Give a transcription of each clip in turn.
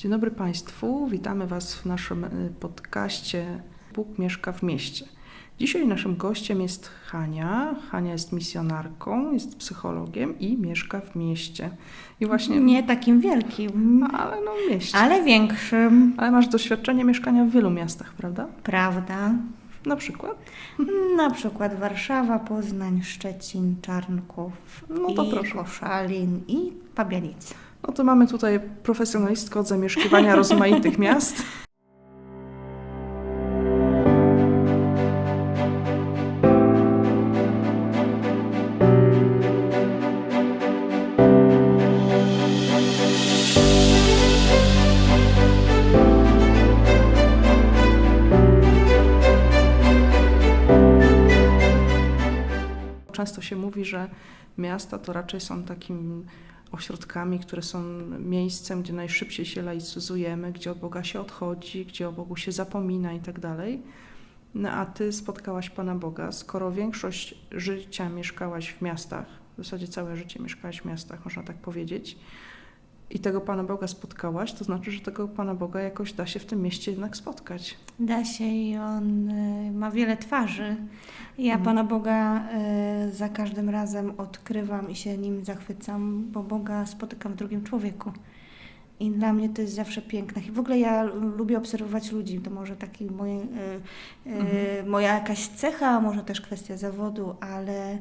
Dzień dobry Państwu, witamy Was w naszym y, podcaście Bóg mieszka w mieście. Dzisiaj naszym gościem jest Hania. Hania jest misjonarką, jest psychologiem i mieszka w mieście. I właśnie, Nie takim wielkim, ale no mieście. ale większym, Ale masz doświadczenie mieszkania w wielu miastach, prawda? prawda? Na przykład? Na przykład Warszawa, Poznań, Szczecin, Czarnków, No to i proszę. Koszalin i Pabianice. No to mamy tutaj profesjonalistkę od zamieszkiwania rozmaitych miast. Często się mówi, że miasta to raczej są takim ośrodkami, które są miejscem, gdzie najszybciej się laicyzujemy, gdzie od Boga się odchodzi, gdzie o Bogu się zapomina i tak dalej. No a ty spotkałaś Pana Boga, skoro większość życia mieszkałaś w miastach, w zasadzie całe życie mieszkałaś w miastach, można tak powiedzieć, i tego Pana Boga spotkałaś, to znaczy, że tego Pana Boga jakoś da się w tym mieście jednak spotkać. Da się i on y, ma wiele twarzy. Ja Mhm. Pana Boga y, za każdym razem odkrywam i się nim zachwycam, bo Boga spotykam w drugim człowieku. I dla mnie to jest zawsze piękne. I w ogóle ja lubię obserwować ludzi. To może taki moje, y, y, Mhm. moja jakaś cecha, może też kwestia zawodu, ale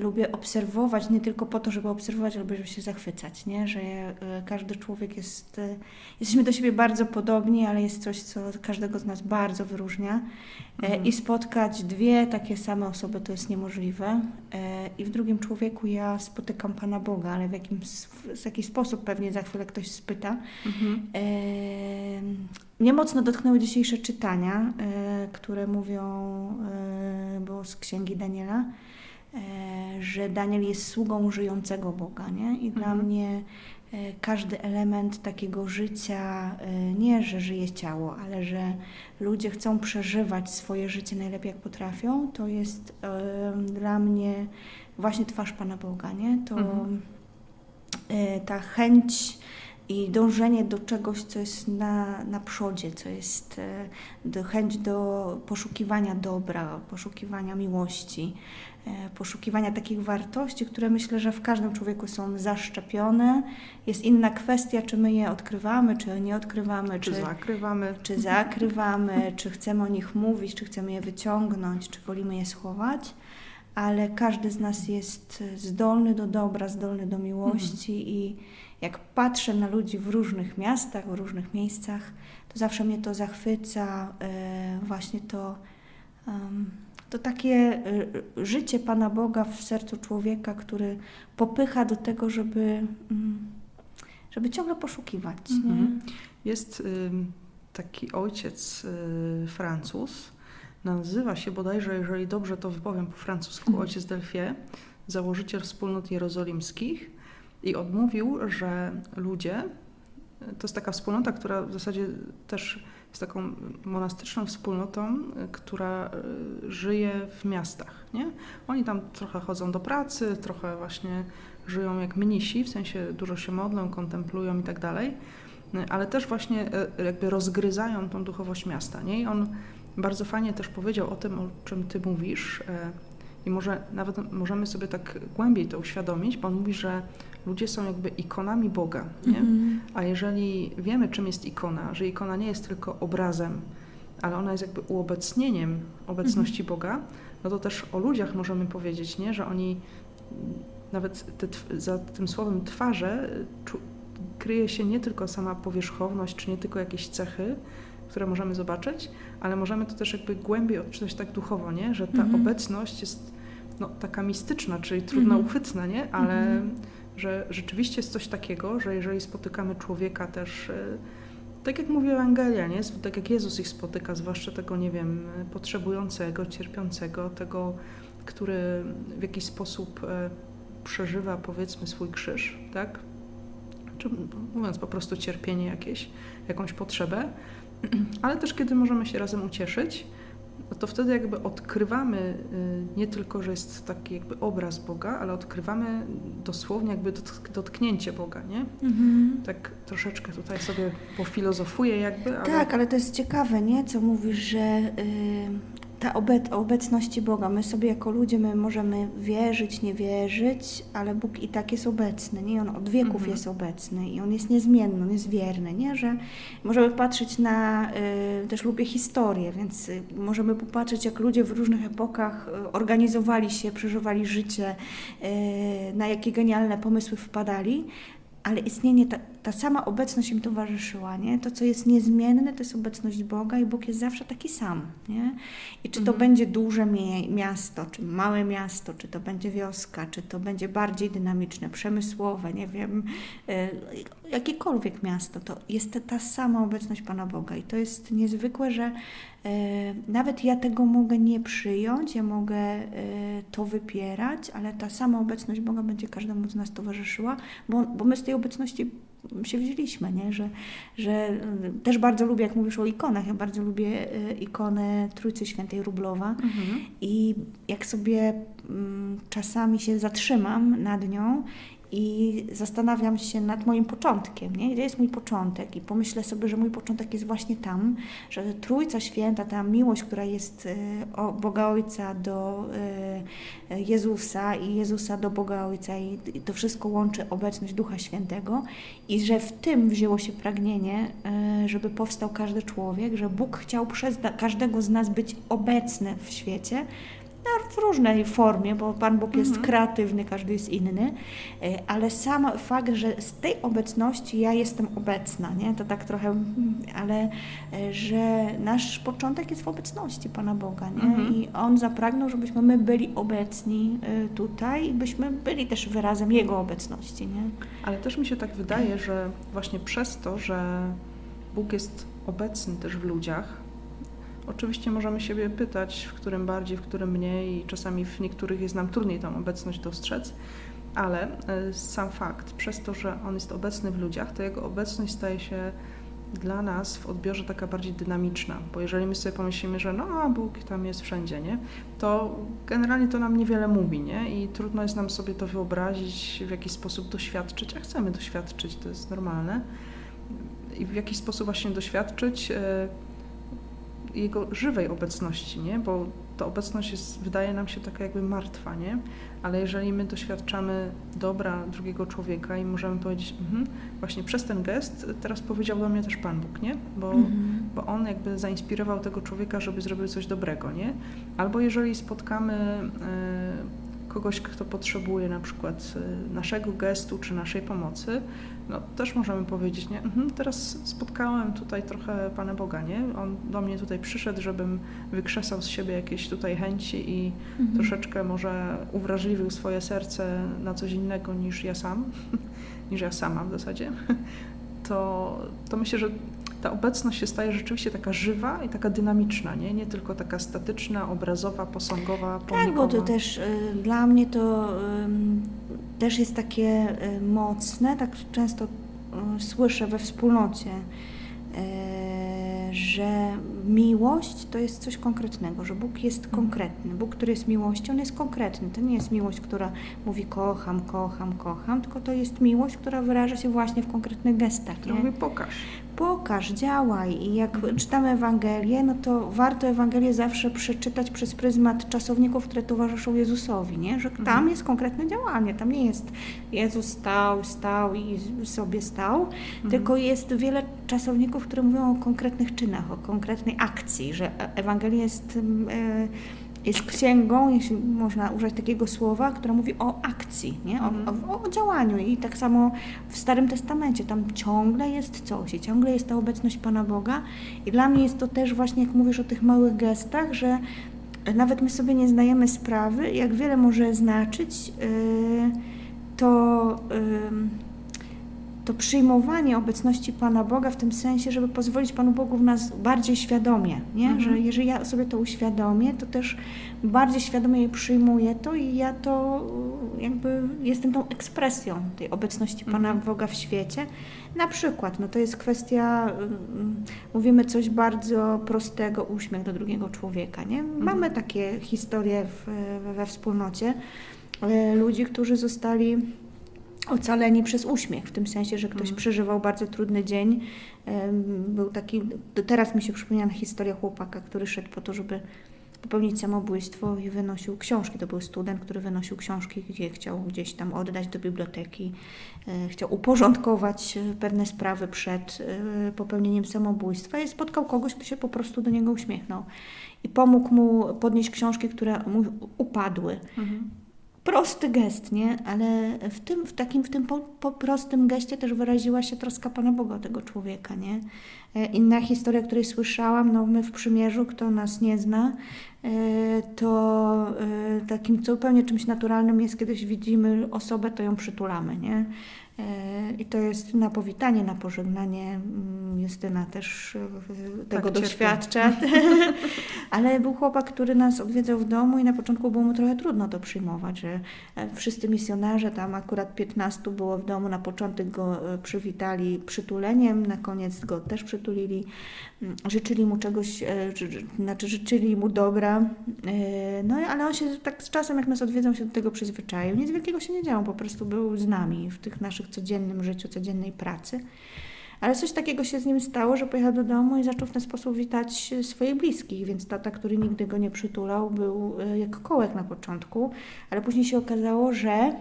lubię obserwować nie tylko po to, żeby obserwować, ale żeby się zachwycać, nie? Że y, każdy człowiek jest... Y, jesteśmy do siebie bardzo podobni, ale jest coś, co każdego z nas bardzo wyróżnia. E, Mhm. I spotkać dwie takie same osoby to jest niemożliwe. E, I w drugim człowieku ja spotykam Pana Boga, ale w, jakim, w jaki sposób pewnie za chwilę ktoś spyta. Mhm. E, Mnie mocno dotknęły dzisiejsze czytania, e, które mówią, e, było z księgi Daniela, e, że Daniel jest sługą żyjącego Boga, nie? I dla Mhm. mnie e, każdy element takiego życia, e, nie że żyje ciało, ale że ludzie chcą przeżywać swoje życie najlepiej jak potrafią, to jest e, dla mnie właśnie twarz Pana Boga, nie? To Mhm. e, ta chęć i dążenie do czegoś, co jest na, na przodzie, co jest e, do, chęć do poszukiwania dobra, poszukiwania miłości, e, poszukiwania takich wartości, które myślę, że w każdym człowieku są zaszczepione. Jest inna kwestia, czy my je odkrywamy, czy nie odkrywamy, Czy czy, zakrywamy? czy zakrywamy, czy chcemy o nich mówić, czy chcemy je wyciągnąć, czy wolimy je schować. Ale każdy z nas jest zdolny do dobra, zdolny do miłości i jak patrzę na ludzi w różnych miastach, w różnych miejscach, to zawsze mnie to zachwyca, e, właśnie to, to takie e, życie Pana Boga w sercu człowieka, który popycha do tego, żeby, mm, żeby ciągle poszukiwać. Mhm. Jest ym, taki ojciec y, Francuz, nazywa się bodajże, jeżeli dobrze to wypowiem po francusku, Mhm. ojciec Delfie, założyciel wspólnot jerozolimskich i odmówił, że ludzie, to jest taka wspólnota, która w zasadzie też jest taką monastyczną wspólnotą, która y, żyje w miastach. Nie? Oni tam trochę chodzą do pracy, trochę właśnie żyją jak mnisi, w sensie dużo się modlą, kontemplują i tak dalej ale też właśnie e, jakby rozgryzają tą duchowość miasta. Nie? I on bardzo fajnie też powiedział o tym, o czym ty mówisz e, i może nawet możemy sobie tak głębiej to uświadomić, bo on mówi, że ludzie są jakby ikonami Boga. Nie? Mhm. A jeżeli wiemy, czym jest ikona, że ikona nie jest tylko obrazem, ale ona jest jakby uobecnieniem obecności Boga, no to też o ludziach możemy powiedzieć, nie? że oni nawet te, za tym słowem twarze czu- kryje się nie tylko sama powierzchowność, czy nie tylko jakieś cechy, które możemy zobaczyć, ale możemy to też jakby głębiej odczytać tak duchowo, nie? że ta Mhm. obecność jest no, taka mistyczna, czyli trudno Mhm. uchwytna, nie? ale Mhm. że rzeczywiście jest coś takiego, że jeżeli spotykamy człowieka też, y, tak jak mówi Ewangelia, nie? Tak jak Jezus ich spotyka, zwłaszcza tego, nie wiem, potrzebującego, cierpiącego, tego, który w jakiś sposób e, przeżywa, powiedzmy, swój krzyż, tak? Czy mówiąc po prostu cierpienie jakieś, jakąś potrzebę, ale też kiedy możemy się razem ucieszyć, no to wtedy jakby odkrywamy y, nie tylko, że jest taki jakby obraz Boga, ale odkrywamy dosłownie jakby dotk- dotknięcie Boga, nie? Tak troszeczkę tutaj sobie pofilozofuję jakby, ale... Tak, ale to jest ciekawe, nie? Co mówisz, że y, ta obec obecności Boga, my sobie jako ludzie, my możemy wierzyć, nie wierzyć, ale Bóg i tak jest obecny, nie? On od wieków Mhm. jest obecny i On jest niezmienny, On jest wierny, nie? Że możemy patrzeć na, y, też lubię historię, więc y, możemy popatrzeć, jak ludzie w różnych epokach y, organizowali się, przeżywali życie, y, na jakie genialne pomysły wpadali, ale istnienie, ta, ta sama obecność im towarzyszyła, nie? To, co jest niezmienne, to jest obecność Boga i Bóg jest zawsze taki sam, nie? I czy to Mhm. będzie duże miasto, czy małe miasto, czy to będzie wioska, czy to będzie bardziej dynamiczne, przemysłowe, nie wiem, y, jakiekolwiek miasto, to jest ta, ta sama obecność Pana Boga i to jest niezwykłe, że nawet ja tego mogę nie przyjąć, ja mogę y, to wypierać, ale ta sama obecność Boga będzie każdemu z nas towarzyszyła, bo, bo my z tej obecności się wzięliśmy, nie? Że, że y, też bardzo lubię, jak mówisz o ikonach, ja bardzo lubię ikonę Trójcy Świętej Rublowa Mhm. i jak sobie mm, czasami się zatrzymam nad nią i zastanawiam się nad moim początkiem, nie? Gdzie jest mój początek? I pomyślę sobie, że mój początek jest właśnie tam, że Trójca Święta, ta miłość, która jest y, Boga Ojca do y, y, Jezusa i Jezusa do Boga Ojca i, to wszystko łączy obecność Ducha Świętego i że w tym wzięło się pragnienie, żeby powstał każdy człowiek, że Bóg chciał przez każdego z nas być obecny w świecie, w różnej formie, bo Pan Bóg jest Mhm. kreatywny, każdy jest inny, y, ale sam fakt, że z tej obecności ja jestem obecna, nie? to tak trochę, mm, ale y, że nasz początek jest w obecności Pana Boga nie? Mhm. i On zapragnął, żebyśmy my byli obecni y, tutaj i byśmy byli też wyrazem Jego obecności. Nie? Ale też mi się tak wydaje, że właśnie przez to, że Bóg jest obecny też w ludziach, oczywiście możemy siebie pytać, w którym bardziej, w którym mniej i czasami w niektórych jest nam trudniej tą obecność dostrzec, ale e, sam fakt, przez to, że On jest obecny w ludziach, to Jego obecność staje się dla nas w odbiorze taka bardziej dynamiczna, bo jeżeli my sobie pomyślimy, że no a Bóg tam jest wszędzie, nie? to generalnie to nam niewiele mówi, nie? I trudno jest nam sobie to wyobrazić, w jaki sposób doświadczyć, a chcemy doświadczyć, to jest normalne. I w jaki sposób właśnie doświadczyć e, jego żywej obecności, nie? Bo ta obecność jest, wydaje nam się taka jakby martwa, nie? Ale jeżeli my doświadczamy dobra drugiego człowieka i możemy powiedzieć, mhm, właśnie przez ten gest teraz powiedział do mnie też Pan Bóg, nie? Bo bo on jakby zainspirował tego człowieka, żeby zrobił coś dobrego, nie? Albo jeżeli spotkamy e, kogoś, kto potrzebuje na przykład e, naszego gestu czy naszej pomocy, no też możemy powiedzieć, nie? Mhm, teraz spotkałem tutaj trochę Pana Boga, nie? On do mnie tutaj przyszedł, żebym wykrzesał z siebie jakieś tutaj chęci i Mhm. troszeczkę może uwrażliwił swoje serce na coś innego niż ja sam, niż ja sama w zasadzie, to, to myślę, że ta obecność się staje rzeczywiście taka żywa i taka dynamiczna, nie, nie tylko taka statyczna, obrazowa, posągowa, Tak, pomnikowa. bo to też y, dla mnie to ym, też jest takie y, mocne, tak często y, słyszę we wspólnocie, y, że miłość to jest coś konkretnego, że Bóg jest Mhm. konkretny. Bóg, który jest miłością, on jest konkretny. To nie jest miłość, która mówi kocham, kocham, kocham, tylko to jest miłość, która wyraża się właśnie w konkretnych gestach. Która mówi, pokaż. Pokaż, działaj. I jak Mhm. czytamy Ewangelię, no to warto Ewangelię zawsze przeczytać przez pryzmat czasowników, które towarzyszą Jezusowi, nie? Że tam Mhm. jest konkretne działanie. Tam nie jest Jezus stał, stał i sobie stał, Mhm. tylko jest wiele czasowników, które mówią o konkretnych czynach, o konkretnej akcji, że Ewangelia jest, e, jest księgą, jeśli można użyć takiego słowa, która mówi o akcji, nie? O, Mhm. o, o działaniu. I tak samo w Starym Testamencie tam ciągle jest coś i ciągle jest ta obecność Pana Boga. I dla mnie jest to też właśnie, jak mówisz o tych małych gestach, że nawet my sobie nie zdajemy sprawy, jak wiele może znaczyć yy, to, yy, to przyjmowanie obecności Pana Boga w tym sensie, żeby pozwolić Panu Bogu w nas bardziej świadomie, nie? Mhm. że jeżeli ja sobie to uświadomię, to też bardziej świadomie je przyjmuję to i ja to y, jakby jestem tą ekspresją tej obecności Pana Mhm. Boga w świecie. Na przykład, no to jest kwestia, y, y, mówimy coś bardzo prostego, uśmiech do drugiego człowieka, nie? Mamy takie historie w, we, wspólnocie ludzi, którzy zostali ocaleni przez uśmiech, w tym sensie, że ktoś Mhm. przeżywał bardzo trudny dzień. Był taki, teraz mi się przypomina historia chłopaka, który szedł po to, żeby popełnić samobójstwo i wynosił książki. To był student, który wynosił książki, gdzie chciał gdzieś tam oddać do biblioteki, e, chciał uporządkować e, pewne sprawy przed e, popełnieniem samobójstwa i spotkał kogoś, kto się po prostu do niego uśmiechnął i pomógł mu podnieść książki, które mu upadły Mhm. Prosty gest, nie? Ale w tym, w takim, w tym po, po prostym geście też wyraziła się troska Pana Boga o tego człowieka, nie? E, Inna historia, której słyszałam, no my w przymierzu, kto nas nie zna, e, to e, takim zupełnie czymś naturalnym jest, kiedyś widzimy osobę, to ją przytulamy, nie? E, I to jest na powitanie, na pożegnanie. Mm, Justyna też e, tego cierpię. doświadcza. Ale był chłopak, który nas odwiedzał w domu i na początku było mu trochę trudno to przyjmować, że e, wszyscy misjonarze, tam akurat 15 było w domu, na początek go przywitali przytuleniem, na koniec go też przytulili, Mm, życzyli mu czegoś, znaczy życzyli mu dobra, no ale on się tak z czasem, jak nas odwiedzał, się do tego przyzwyczaił. Nic wielkiego się nie działo, po prostu był z nami w tych naszych codziennym życiu, codziennej pracy. Ale coś takiego się z nim stało, że pojechał do domu i zaczął w ten sposób witać e, swoich bliskich, więc tata, który nigdy go nie przytulał, był e, jak kołek na początku, ale później się okazało, że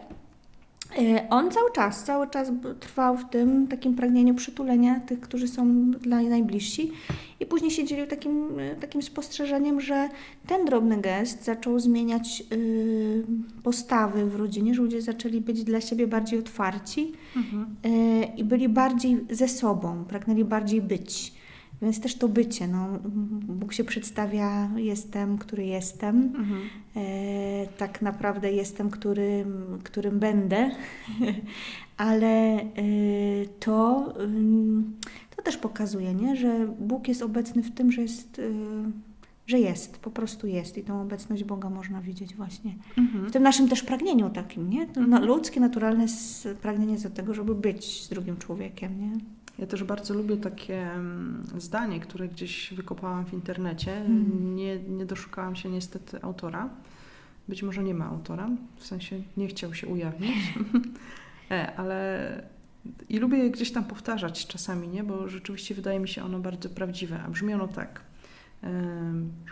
on cały czas, cały czas trwał w tym takim pragnieniu przytulenia tych, którzy są dla najbliżsi i później się dzielił takim, e, takim spostrzeżeniem, że ten drobny gest zaczął zmieniać y, postawy w rodzinie, że ludzie zaczęli być dla siebie bardziej otwarci, Mhm. E, i byli bardziej ze sobą, pragnęli bardziej być. Więc też to bycie, no, Bóg się przedstawia, jestem, który jestem, Mhm. e, tak naprawdę jestem, którym, którym będę, ale e, to, ym, to też pokazuje, nie? że Bóg jest obecny w tym, że jest, e, że jest, po prostu jest i tą obecność Boga można widzieć właśnie Mhm. w tym naszym też pragnieniu takim, nie? To Mhm. ludzkie, naturalne pragnienie do tego, żeby być z drugim człowiekiem, nie? Ja też bardzo lubię takie mm, zdanie, które gdzieś wykopałam w internecie. Mhm. Nie, nie doszukałam się niestety autora. Być może nie ma autora, w sensie nie chciał się ujawnić, E, ale i lubię je gdzieś tam powtarzać czasami, nie? bo rzeczywiście wydaje mi się ono bardzo prawdziwe. A brzmi ono tak.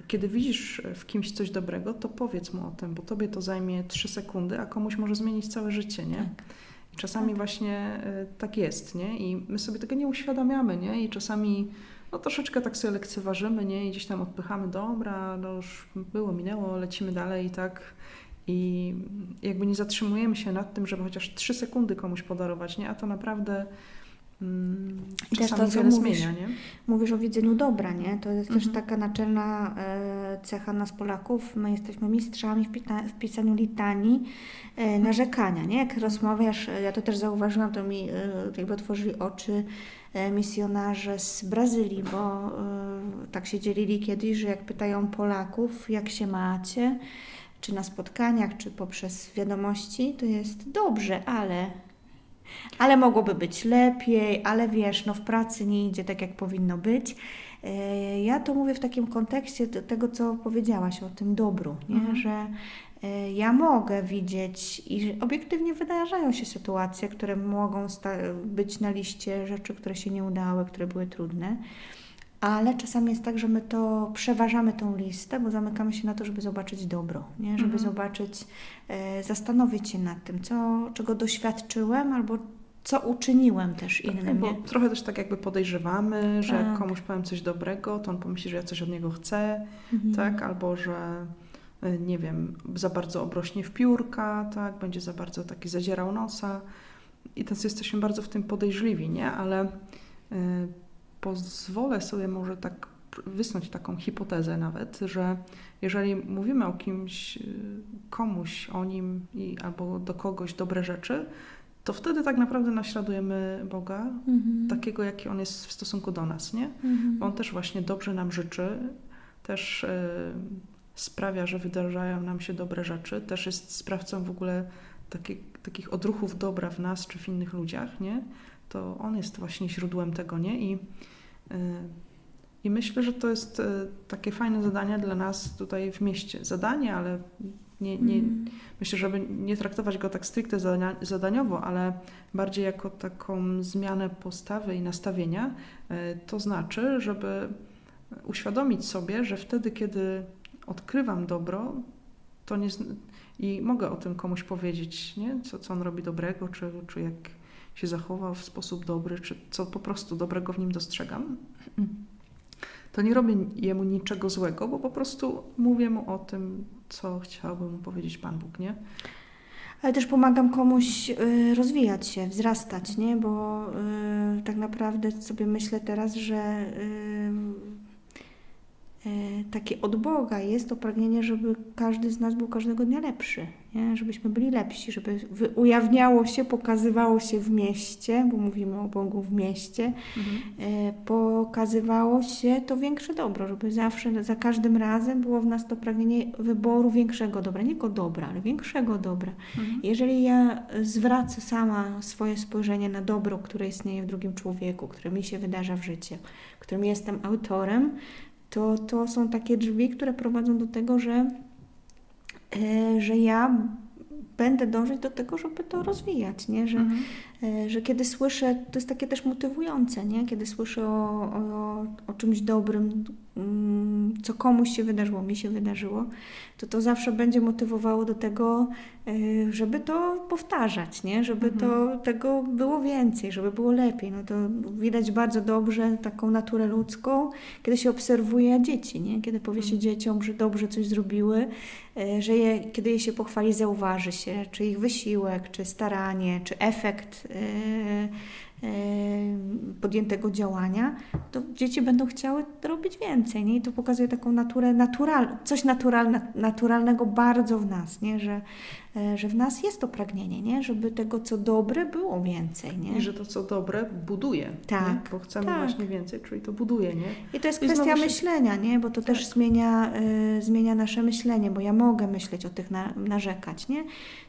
Kiedy widzisz w kimś coś dobrego, to powiedz mu o tym, bo tobie to zajmie trzy sekundy, a komuś może zmienić całe życie, nie? Tak. Czasami Tak. właśnie y, tak jest, nie? I my sobie tego nie uświadamiamy, nie? I czasami no troszeczkę tak sobie lekceważymy, nie? I gdzieś tam odpychamy, dobra, no już było, minęło, lecimy dalej i tak. I jakby nie zatrzymujemy się nad tym, żeby chociaż trzy sekundy komuś podarować, nie? A to naprawdę mm, I też czasami to, co wiele mówisz. zmienia, nie? Mówisz o widzeniu dobra, nie? To jest też Mhm. taka naczelna e, cecha nas Polaków. My jesteśmy mistrzami w, pita- w pisaniu litanii e, narzekania, nie? Jak rozmawiasz, e, ja to też zauważyłam, to mi e, jakby otworzyli oczy e, misjonarze z Brazylii, bo e, tak się dzielili kiedyś, że jak pytają Polaków, jak się macie, czy na spotkaniach, czy poprzez wiadomości, to jest dobrze, ale ale mogłoby być lepiej, ale wiesz, no w pracy nie idzie tak, jak powinno być. E, Ja to mówię w takim kontekście te- tego, co powiedziałaś o tym dobru, nie? Mhm. że e, ja mogę widzieć i obiektywnie wydarzają się sytuacje, które mogą być na liście rzeczy, które się nie udały, które były trudne. Ale czasami jest tak, że my to przeważamy tą listę, bo zamykamy się na to, żeby zobaczyć dobro, nie? żeby Mhm. zobaczyć, e, zastanowić się nad tym, co, czego doświadczyłem albo co uczyniłem też Tak, innym. bo trochę też tak jakby podejrzewamy, że jak komuś powiem coś dobrego, to on pomyśli, że ja coś od niego chcę, Mhm. tak? Albo że y, nie wiem, za bardzo obrośnie w piórka, tak? Będzie za bardzo taki zadzierał nosa. I tacy jesteśmy bardzo w tym podejrzliwi, nie? Ale y, pozwolę sobie może tak wysnuć taką hipotezę nawet, że jeżeli mówimy o kimś, y, komuś o nim i, albo do kogoś dobre rzeczy, to wtedy tak naprawdę naśladujemy Boga, Mhm. takiego, jaki On jest w stosunku do nas, nie? Mhm. Bo On też właśnie dobrze nam życzy, też e, sprawia, że wydarzają nam się dobre rzeczy, też jest sprawcą w ogóle taki, takich odruchów dobra w nas czy w innych ludziach, nie? To On jest właśnie źródłem tego, nie? I, e, i myślę, że to jest e, takie fajne zadanie dla nas tutaj w mieście. Zadanie, ale nie, nie, Mhm. myślę, żeby nie traktować go tak stricte zadania, zadaniowo, ale bardziej jako taką zmianę postawy i nastawienia. E, To znaczy, żeby uświadomić sobie, że wtedy, kiedy odkrywam dobro, to nie i mogę o tym komuś powiedzieć, nie? Co, co on robi dobrego, czy, czy jak się zachował w sposób dobry, czy co po prostu dobrego w nim dostrzegam, to nie robię jemu niczego złego, bo po prostu mówię mu o tym, co chciałby mu powiedzieć Pan Bóg, nie? Ale też pomagam komuś y, rozwijać się, wzrastać, nie? Bo y, tak naprawdę sobie myślę teraz, że y, takie od Boga jest to pragnienie, żeby każdy z nas był każdego dnia lepszy, nie? Żebyśmy byli lepsi, żeby ujawniało się, pokazywało się w mieście, bo mówimy o Bogu w mieście, e, pokazywało się to większe dobro, żeby zawsze, za każdym razem było w nas to pragnienie wyboru większego dobra, nie tylko dobra, ale większego dobra. Mhm. Jeżeli ja zwracę sama swoje spojrzenie na dobro, które istnieje w drugim człowieku, które mi się wydarza w życiu, którym jestem autorem, to, to są takie drzwi, które prowadzą do tego, że, e, że ja będę dążyć do tego, żeby to rozwijać, nie? Że, Mhm. E, że kiedy słyszę, to jest takie też motywujące, nie? Kiedy słyszę o, o, o czymś dobrym, mm, co komuś się wydarzyło, mi się wydarzyło, to to zawsze będzie motywowało do tego, e, żeby to powtarzać, nie? Żeby to tego było więcej, żeby było lepiej. No to widać bardzo dobrze taką naturę ludzką, kiedy się obserwuje dzieci, nie? Kiedy powie się Mhm. dzieciom, że dobrze coś zrobiły, e, że je, kiedy je się pochwali, zauważy się, czy ich wysiłek, czy staranie, czy efekt e, podjętego działania, to dzieci będą chciały robić więcej, nie? I to pokazuje taką naturę, natural, coś naturalne, naturalnego bardzo w nas, nie? Że, że w nas jest to pragnienie, nie? Żeby tego, co dobre, było więcej, nie? I że to, co dobre, buduje. Tak, Nie? Bo chcemy tak. właśnie więcej, czyli to buduje, nie? I to jest I kwestia się- myślenia, nie? Bo to też Tak. zmienia, y, zmienia nasze myślenie, bo ja mogę myśleć o tych, na, narzekać, nie?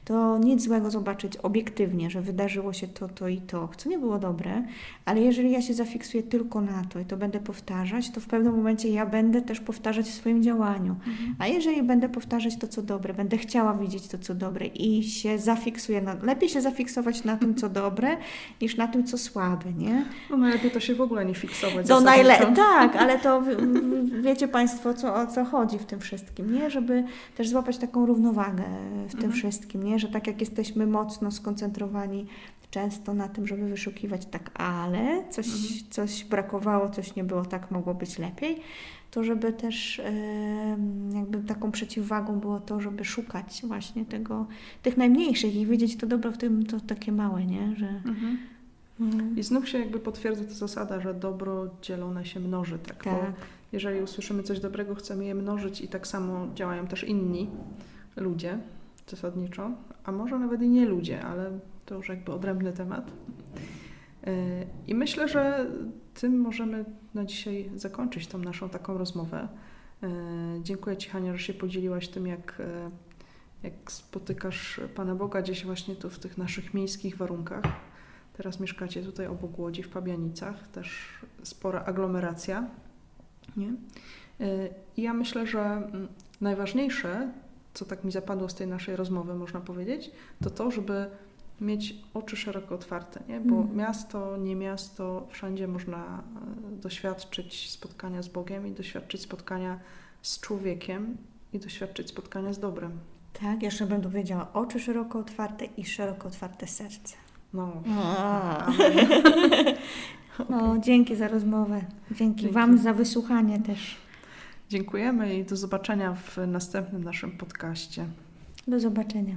To nic złego zobaczyć obiektywnie, że wydarzyło się to, to i to, co nie było dobre, ale jeżeli ja się zafiksuję tylko na to i to będę powtarzać, to w pewnym momencie ja będę też powtarzać w swoim działaniu. A jeżeli będę powtarzać to, co dobre, będę chciała widzieć to, co dobre i się zafiksuję na... Lepiej się zafiksować na tym, co dobre, niż na tym, co słabe, nie? No najlepiej to się w ogóle nie fiksować. To najlepiej, tak, ale to wiecie Państwo, co, o co chodzi w tym wszystkim, nie? Żeby też złapać taką równowagę w tym Mhm. wszystkim, nie? Że tak jak jesteśmy mocno skoncentrowani często na tym, żeby wyszukiwać tak, ale coś, Mhm. coś brakowało, coś nie było tak, mogło być lepiej, to żeby też jakby taką przeciwwagą było to, żeby szukać właśnie tego, tych najmniejszych i widzieć to dobro w tym, to takie małe, nie? Że, Mhm. mm, I znów się jakby potwierdza ta zasada, że dobro dzielone się mnoży, tak? Bo tak. jeżeli usłyszymy coś dobrego, chcemy je mnożyć i tak samo działają też inni ludzie zasadniczo, a może nawet i nie ludzie, ale to już jakby odrębny temat. Yy, I myślę, że tym możemy na dzisiaj zakończyć tą naszą taką rozmowę. Yy, Dziękuję Ci, Hania, że się podzieliłaś tym, jak, yy, jak spotykasz Pana Boga gdzieś właśnie tu w tych naszych miejskich warunkach. Teraz mieszkacie tutaj obok Łodzi w Pabianicach, też spora aglomeracja. Nie? I ja myślę, że mm, najważniejsze, co tak mi zapadło z tej naszej rozmowy, można powiedzieć, to to, żeby mieć oczy szeroko otwarte, nie? bo Mhm. miasto, nie miasto, wszędzie można e, doświadczyć spotkania z Bogiem i doświadczyć spotkania z człowiekiem i doświadczyć spotkania z dobrem. Tak, jeszcze będę powiedziała, oczy szeroko otwarte i szeroko otwarte serce. No, No, dzięki za rozmowę. Dzięki, Dzięki. Wam za wysłuchanie też. dziękujemy i do zobaczenia w następnym naszym podcaście. Do zobaczenia.